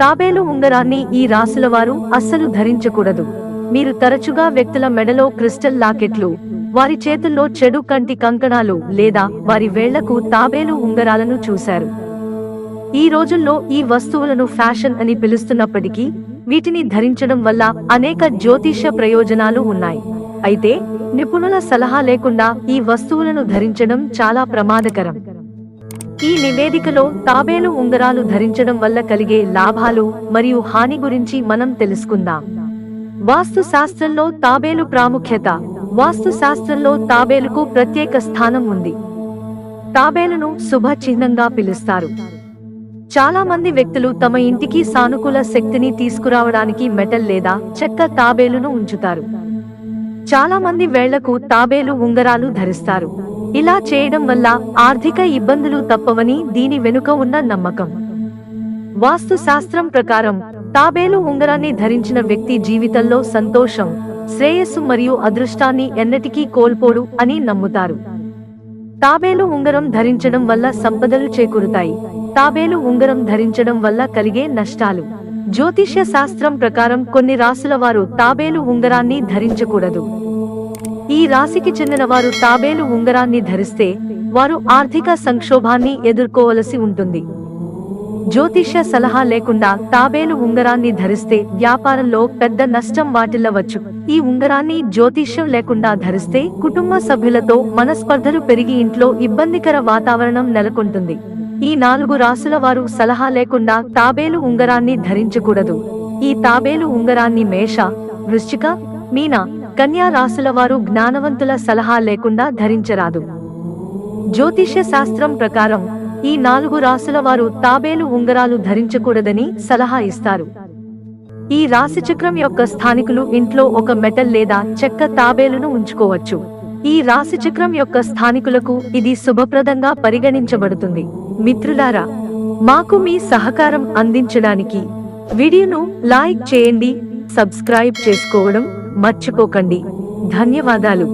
తాబేలు ఉంగరాన్ని ఈ రాసుల వారు అస్సలు ధరించకూడదు. మీరు తరచుగా వ్యక్తుల మెడలో క్రిస్టల్ లాకెట్లు వారి చేతుల్లో చెడు కంటి కంకణాలు లేదా వారి వేళ్ళకు తాబేలు ఉంగరాలను చూశారు. ఈ రోజుల్లో ఈ వస్తువులను ఫ్యాషన్ అని పిలుస్తున్నప్పటికీ వీటిని ధరించడం వల్ల అనేక జ్యోతిష ప్రయోజనాలు ఉన్నాయి. అయితే నిపుణుల సలహా లేకుండా ఈ వస్తువులను ధరించడం చాలా ప్రమాదకరం. ఈ నివేదికలో తాబేలు ఉంగరాలు ధరించడం వల్ల కలిగే లాభాలు మరియు హాని గురించి మనం తెలుసుకుందాం. వాస్తు శాస్త్రంలో తాబేలు ప్రాముఖ్యత. వాస్తు శాస్త్రంలో తాబేలుకు ప్రత్యేక స్థానం ఉంది. తాబేలును శుభ చిహ్నంగా పిలుస్తారు. చాలా మంది వ్యక్తులు తమ ఇంటికి సానుకూల శక్తిని తీసుకురావడానికి మెటల్ లేదా చెక్క తాబేలును ఉంచుతారు. చాలా మంది వేళ్ళకు తాబేలు ఉంగరాలు ధరిస్తారు. ఇలా చేయడం వల్ల ఆర్థిక ఇబ్బందులు తప్పవని దీని వెనుక ఉన్న నమ్మకం. వాస్తు శాస్త్రం ప్రకారం తాబేలు ఉంగరాన్ని ధరించిన వ్యక్తి జీవితంలో సంతోషం శ్రేయస్సు మరియు అదృష్టాన్ని ఎన్నటికీ కోల్పోడు అని నమ్ముతారు. తాబేలు ఉంగరం ధరించడం వల్ల సంపదలు చేకూరుతాయి. తాబేలు ఉంగరం ధరించడం వల్ల కలిగే నష్టాలు. జ్యోతిష్య శాస్త్రం ప్రకారం కొన్ని రాసుల వారు తాబేలు ఉంగరాన్ని ధరించకూడదు. ఈ రాశికి చెందిన వారు తాబేలు ఉంగరాన్ని ధరిస్తే వారు ఆర్థిక సంక్షోభాన్ని ఎదుర్కోవలసి ఉంటుంది. జ్యోతిష్య సలహా లేకుండా తాబేలు ఉంగరాన్ని ధరిస్తే వ్యాపారంలో పెద్ద నష్టం వాటిల్లవచ్చు ఈ ఉంగరాన్ని జ్యోతిష్యం లేకుండా ధరిస్తే కుటుంబ సభ్యులతో మనస్పర్ధలు పెరిగి ఇంట్లో ఇబ్బందికర వాతావరణం నెలకొంటుంది. ఈ నాలుగు రాసుల వారు సలహా లేకుండా తాబేలు ఉంగరాన్ని ధరించకూడదు. ఈ తాబేలు ఉంగరాన్ని మేష వృశ్చిక మీన కన్యా రాసుల వారు జ్ఞానవంతుల సలహా లేకుండా ధరించరాదు. జ్యోతిష్య శాస్త్రం ప్రకారం ఈ నాలుగు రాసుల వారు తాబేలు ఉంగరాలు ధరించకూడదని సలహా ఇస్తారు. ఈ రాశిచక్రం యొక్క స్థానికులు ఇంట్లో ఒక మెటల్ లేదా చెక్క తాబేలును ఉంచుకోవచ్చు. ఈ రాశి చక్రం యొక్క స్థానికులకు ఇది శుభప్రదంగా పరిగణించబడుతుంది. మిత్రులారా మాకు మీ సహకారం అందించడానికి వీడియోను లైక్ చేయండి సబ్స్క్రైబ్ చేసుకోవడం మర్చిపోకండి. ధన్యవాదాలు.